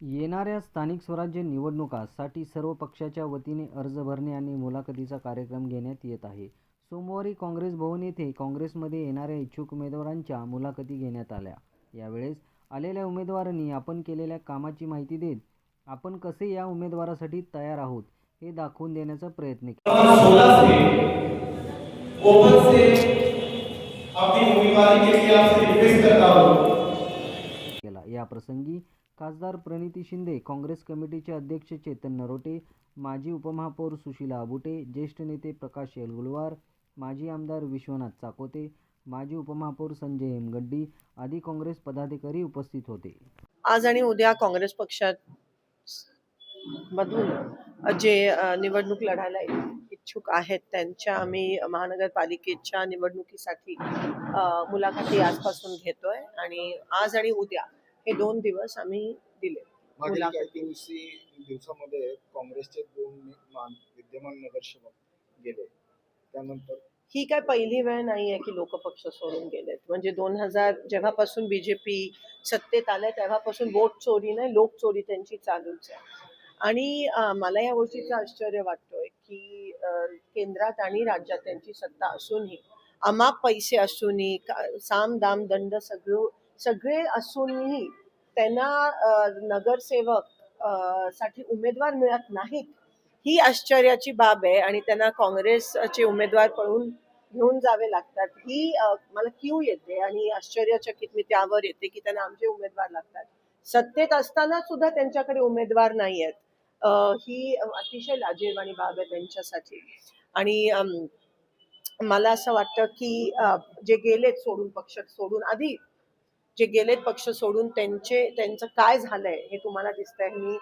येणाऱ्या स्थानिक स्वराज्य निवडणुकासाठी सर्व पक्षाच्या वतीने अर्ज भरणे आणि मुलाखतीचा कार्यक्रम घेण्यात येत आहे. सोमवारी काँग्रेस भवन येथे काँग्रेसमध्ये येणाऱ्या इच्छुक उमेदवारांच्या मुलाखती घेण्यात आल्या. यावेळेस आलेल्या उमेदवारांनी आपण केलेल्या कामाची माहिती देत आपण कसे या उमेदवारासाठी तयार आहोत हे दाखवून देण्याचा प्रयत्न केला. सोलह खासदार प्रणिती शिंदे काँग्रेस कमिटीचे अध्यक्ष चेतन नरोटे माजी उपमहापौर सुशीला आबुटे ज्येष्ठ नेते प्रकाश येलगुलवार माजी आमदार विश्वनाथ चाकोते माजी उपमहापौर संजय हेमगड्डी आदी काँग्रेस पदाधिकारी उपस्थित होते. आज आणि उद्या काँग्रेस पक्षात मधून जे निवडणूक लढायला इच्छुक आहेत त्यांच्या आम्ही महानगरपालिकेच्या निवडणुकीसाठी मुलाखती आजपासून घेतोय. आणि आज आणि उद्या हे दोन दिवस आम्ही दिले मागील काही मुलाखती दिवशी दिवसामध्ये काँग्रेसचे दोन मान- विद्यमान नगरसेवक गेले. त्यानंतर ही काय पहिली वेळ नाही आहे की लोक पक्ष सोडून गेलेत. म्हणजे दोन हजार जेव्हापासून बीजेपी सत्तेत आलंय तेव्हापासून वोट चोरी नाही लोक चोरी त्यांची चालूच आहे. आणि अं, मला या गोष्टीचं आश्चर्य वाटतोय की अं, केंद्रात आणि राज्यात त्यांची सत्ता असूनही अमाप पैसे असूनही का- साम दाम दंड सगळं सगळे असूनही त्यांना नगरसेवकसाठी उमेदवार मिळत नाहीत. ही आश्चर्याची बाब आहे आणि त्यांना काँग्रेसचे उमेदवार पळून घेऊन जावे लागतात. ही मला क्यू येते आणि आश्चर्यचकित मी त्यावर येते की त्यांना आमचे उमेदवार लागतात. सत्तेत असताना सुद्धा त्यांच्याकडे उमेदवार नाही आहेत ही अतिशय लाजीरवाणी बाब आहे त्यांच्यासाठी. आणि मला असं वाटतं की जे गेलेत सोडून पक्ष सोडून आधी जे गेलेत पक्ष सोडून त्यांचे त्यांचं काय झालंय हे तुम्हाला दिसतंय? मी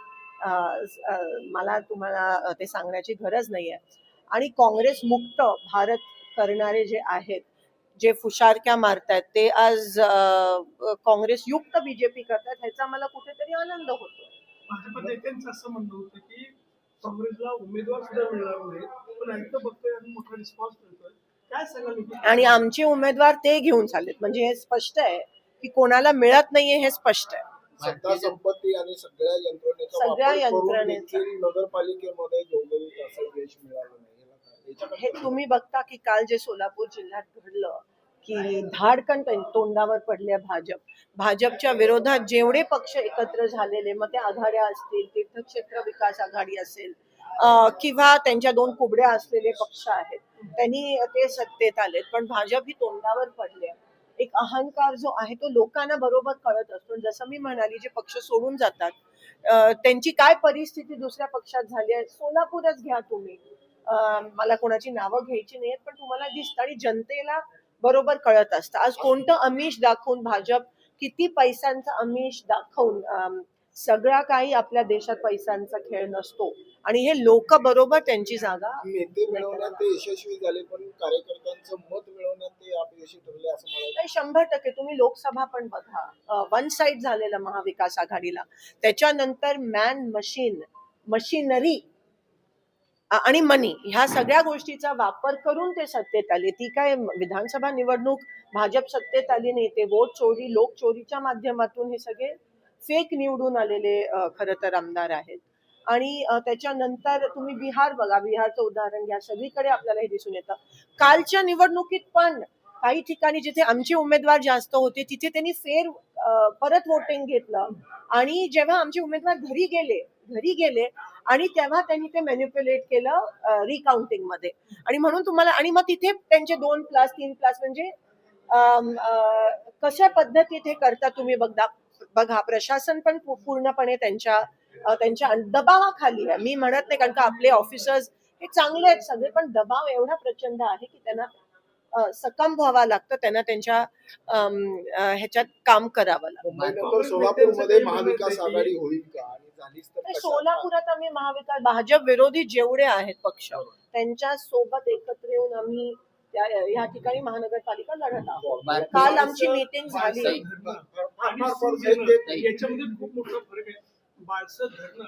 मला तुम्हाला ते सांगण्याची गरज नाही आहे आणि काँग्रेस मुक्त भारत करणारे जे आहेत जे फुशारक्या मारतात ते आज काँग्रेस युक्त बीजेपी करतात ह्याचा मला कुठेतरी आनंद होतो. भाजप नेत्यांचं असं म्हणणं होतं की काँग्रेसला उमेदवार सुद्धा मिळणार नाही पण ऐकतं बघतोय आणि मोठा रिस्पॉन्स मिळतोय. काय सांगाल? आणि आमचे उमेदवार ते घेऊन चाललेत. म्हणजे हे स्पष्ट आहे. की कोणाला मिळत नाहीये हे स्पष्ट आहे सत्ता संपत्ती आणि सगळ्या यंत्रणेचा सगळ्या वापर करून यंत्रणेचा. देखील नगरपालिकेमध्ये घवघवीत असं यश मिळालं नाही याला काय? याच्याकडे हे तुम्ही बघता की काल जे सोलापूर जिल्ह्यात घडलं की धाडकन त्यां- तोंडावर पडले भाजप भाजपच्या विरोधात जेवढे पक्ष एकत्र झालेले मग ते आघाड्या असतील तीर्थक्षेत्र विकास आघाडी असेल अं, किंवा त्यांच्या दोन कुबड्या असलेले पक्ष आहेत त्यांनी ते सत्तेत आलेत पण भाजप ही तोंडावर पडले एक अहंकार जो आहे तो लोकांना बरोबर कळत असतो. जसं मी म्हणाली जे पक्ष सोडून जातात त्यांची काय परिस्थिती दुसऱ्या पक्षात झाली आहे सोलापूरच घ्या तुम्ही. मला कोणाची नावं घ्यायची नाहीत पण तुम्हाला दिसतं आणि जनतेला बरोबर कळत असतं. आज कोणतं अमिष दाखवून भाजप किती पैशांचं अमिष दाखवून सगळा काही आपल्या देशात पैशांचा खेळ नसतो. आणि हे लोक बरोबर त्यांची जागा नेते मिळवण्यात ते यशस्वी झाले पण कार्यकर्त्यांचं मत मिळवण्यात ते अपयशी ठरले असं मला नाही, शंभर टक्के तुम्ही लोकसभा पण बघा. वन साइड झालेलं महाविकास आघाडीला. त्याच्यानंतर मॅन मशीन मशिनरी आणि मनी ह्या सगळ्या गोष्टीचा वापर करून ते सत्तेत आले. ती काय विधानसभा निवडणूक भाजप सत्तेत आली नाही ते वोट चोरी लोक चोरीच्या माध्यमातून हे सगळे फेक निवडून आलेले खर तर आमदार आहेत. आणि त्याच्यानंतर तुम्ही बिहार बघा. बिहारचं उदाहरण घ्या. सगळीकडे आपल्याला हे दिसून येतं. कालच्या निवडणुकीत पण काही ठिकाणी जिथे आमचे उमेदवार जास्त होते तिथे त्यांनी फेर परत वोटिंग घेतलं. आणि जेव्हा आमचे उमेदवार घरी गेले घरी गेले आणि तेव्हा त्यांनी ते मॅन्युप्युलेट केलं रिकाउंटिंगमध्ये. आणि म्हणून तुम्हाला आणि मग तिथे त्यांचे दोन प्लस तीन प्लस म्हणजे कशा पद्धतीत हे करता तुम्ही बघा बघा प्रशासन पण पूर्णपणे त्यांच्या त्यांच्या दबावाखाली आहे. मी म्हणत नाही कारण का आपले ऑफिसर्स हे चांगले आहेत सगळे पण दबाव एवढा प्रचंड आहे की त्यांना सकम व्हावा लागतं त्यांना त्यांच्या ह्याच्यात काम करावं लागतं. मुंबईनंतर सोलापूरमध्ये महाविकास आघाडी होईल का? आणि झालीच तर तर कशा? सोलापुरात आम्ही महाविकास भाजप विरोधी जेवढे आहेत पक्ष त्यांच्यासोबत एकत्र येऊन आम्ही या ठिकाणी महानगरपालिका लढत आहोत. काल आमची मीटिंग झाली. याच्यामध्ये खूप मोठा फरक आहे. बाळसं धरणं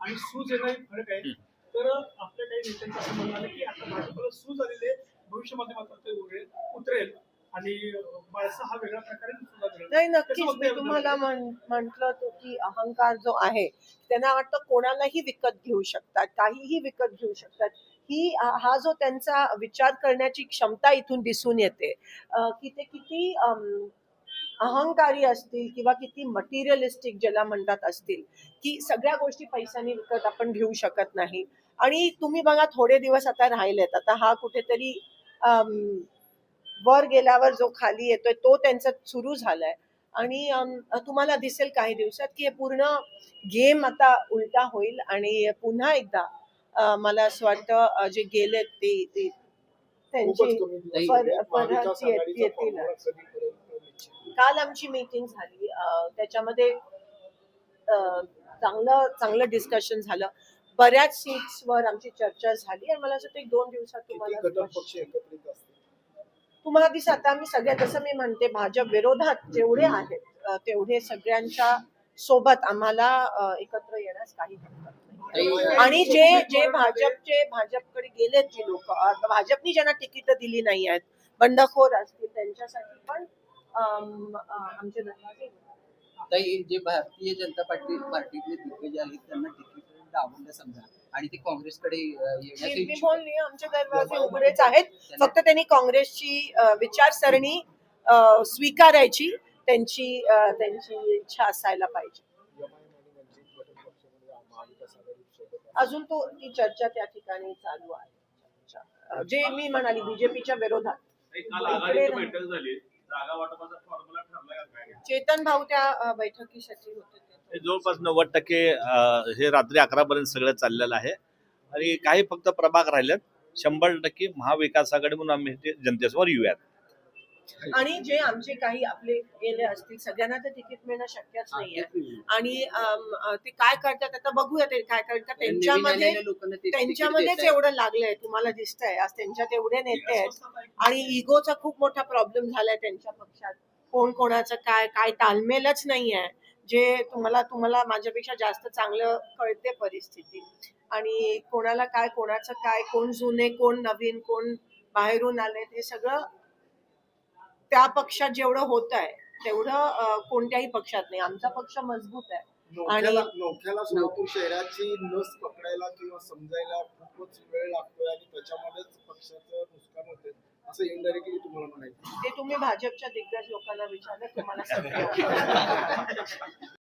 आणि सूज येणं फरक आहे. तर आपल्या काही नेत्यांचं असं म्हणणं की आता भाजपला सूज आलेली आहे भविष्यामध्ये मात्र ते उतरेल आणि हा वेगळ्या प्रकारे. नाही नक्कीच मी? तुम्हाला म्हंटल होतं की अहंकार जो आहे त्यांना वाटतं कोणालाही विकत घेऊ शकतात काहीही विकत घेऊ शकतात ही हा जो त्यांचा विचार करण्याची क्षमता इथून दिसून येते की ते किती अहंकारी असतील किंवा किती मटेरियलिस्टिक ज्याला म्हणतात असतील की सगळ्या गोष्टी पैशाने विकत आपण घेऊ शकत नाही आणि तुम्ही बघा थोडे दिवस आता राहिलेत आता हा कुठेतरी वर गेल्यावर जो खाली येतोय तो त्यांचा सुरू झालाय आणि तुम्हाला दिसेल काही दिवसात की हे पूर्ण गेम आता उलटा होईल आणि पुन्हा एकदा मला असं वाटतं जे गेलेत ते त्यांची. परत येतील. काल आमची मीटिंग झाली त्याच्यामध्ये चांगलं चांगलं डिस्कशन झालं बऱ्याच सीट्सवर आमची चर्चा झाली आणि मला असं वाटतं एक दोन दिवसात तुम्हाला घटक स्पष्ट- पक्ष एकत्रित असतील? तुम्हाला दिस आता मी सगळ्या जसं मी म्हणते भाजप विरोधात जेवढे आहेत तेवढे सगळ्यांच्या सोबत आम्हाला एकत्र येण्यास काही आणि जे जे भाजपचे भाजपकडे गेलेत जी लोक भाजपनी ज्यांना तिकीट दिली नाही आहेत बंडखोर असतील त्यांच्यासाठी पण आमचे जे भारतीय जनता पार्टी पार्टीतले दिग्गज आहेत त्यांना तिकीट डावललं समजा. आणि ते काँग्रेसकडे मी आमचे दरवाजे उघडेच आहेत. फक्त त्यांनी काँग्रेसची विचारसरणी स्वीकारायची. त्यांची त्यांची इच्छा असायला पाहिजे. अजून तो ती चर्चा त्या ठिकाणी चालू आहे. जे मी म्हणाली बीजेपीच्या विरोधात. काल इकडे आघाडीची नाही. बैठक झाली. जागा वाटपाचा फॉर्म्युला ठरलाय का काय? चेतन भाऊ त्या बैठकीसाठी होते. जवळपास नव्वद टक्के हे रात्री अकरा पर्यंत सगळं चाललेलं आहे. आणि काही फक्त प्रभाग राहिलेत. शंभर टक्के महाविकास आघाडी म्हणून आम्ही ते जनतेसमोर येऊयात. आणि जे आमचे काही आपले गेले असतील सगळ्यांना तर तिकीट मिळणं शक्यच नाहीये. आणि ते काय करतात आता बघूया ते काय करतात. त्यांच्यामध्ये त्यांच्यामध्येच. एवढं लागलंय तुम्हाला दिसतंय. आज त्यांच्यात एवढे नेते आहेत. आणि इगोचा खूप मोठा प्रॉब्लेम झालाय त्यांच्या पक्षात. कोण कोणाचं काय काय तालमेलच नाही आहे जे तुम्हाला तुम्हाला माझ्यापेक्षा जास्त चांगलं कळते परिस्थिती. आणि कोणाला काय कोणाचं काय कोण जुने कोण नवीन कोण बाहेरून आले हे सगळं त्या पक्षात जेवढं होत आहे तेवढं कोणत्याही पक्षात नाही. आमचा पक्ष मजबूत आहे. नोख्याला सोलापूर शहराची नस पकडायला किंवा समजायला खूपच वेळ लागतोय आणि त्याच्यामध्येच पक्षाचं नुकसान होते असं इनडायरेक्टली तुम्हाला म्हणायचं. ते तुम्ही भाजपच्या दिग्गज लोकांना विचारलं तुम्हाला